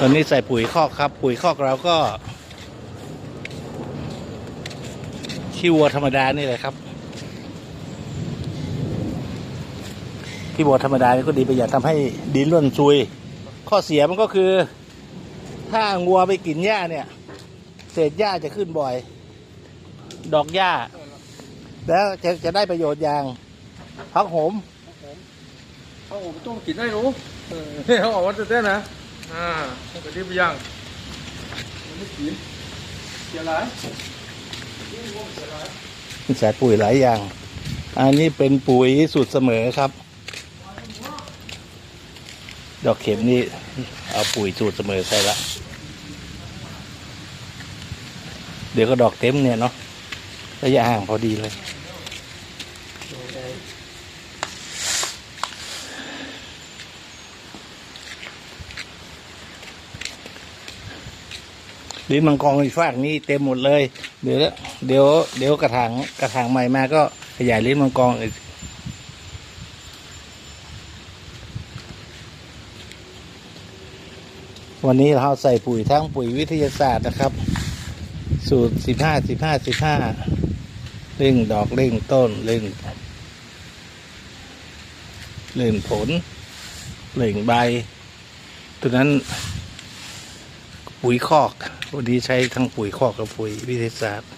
ตอนนี้ใส่ปุ๋ยคอกครับ ปุ๋ยคอกเราก็ขี้วัวธรรมดานี่แหละครับขี้วัวธรรมดานี่ก็ดีประหยัดทำให้ดินร่วนซุย ข้อเสียมันก็คือ ถ้างัวไปกินหญ้าเนี่ย เศษหญ้าจะขึ้นบ่อย ดอกหญ้า แล้วจะจะได้ประโยชน์อย่างพักโหมเขาออกมต้มกินได้รู้เออเนี่เขาออกมาเต้นนะ อ่ามันก็ดีไปยังมันไม่กินเสียหลายใส่ปุ๋ยหลายอย่าง อันนี้เป็นปุ๋ยสูตรเสมอครับ ดอกเข็มนี่เอาปุ๋ยสูตรเสมอใส่ละ เดี๋ยวก็ดอกเต็มเนี่ยเนาะระยะห่างพอดีเลย ลิ้นมังกรอีกฝากนี้เต็มหมดเลย เดี๋ยวเดี๋ยวเดี๋ยวกระถางกระถางใหม่มาก็ขยายลิ้นมังกรอีกวันนี้เราใส่ปุ๋ยทั้งปุ๋ยวิทยาศาสตร์นะครับ สูตรสิบห้าสิบห้าสิบห้าเร่งดอกเร่งต้นเร่งเร่งผลเร่งใบตัวนั้นปุ๋ยคอก วันนี้ใช้ทั้งปุ๋ยคอกกับปุ๋ยวิทยาศาสตร์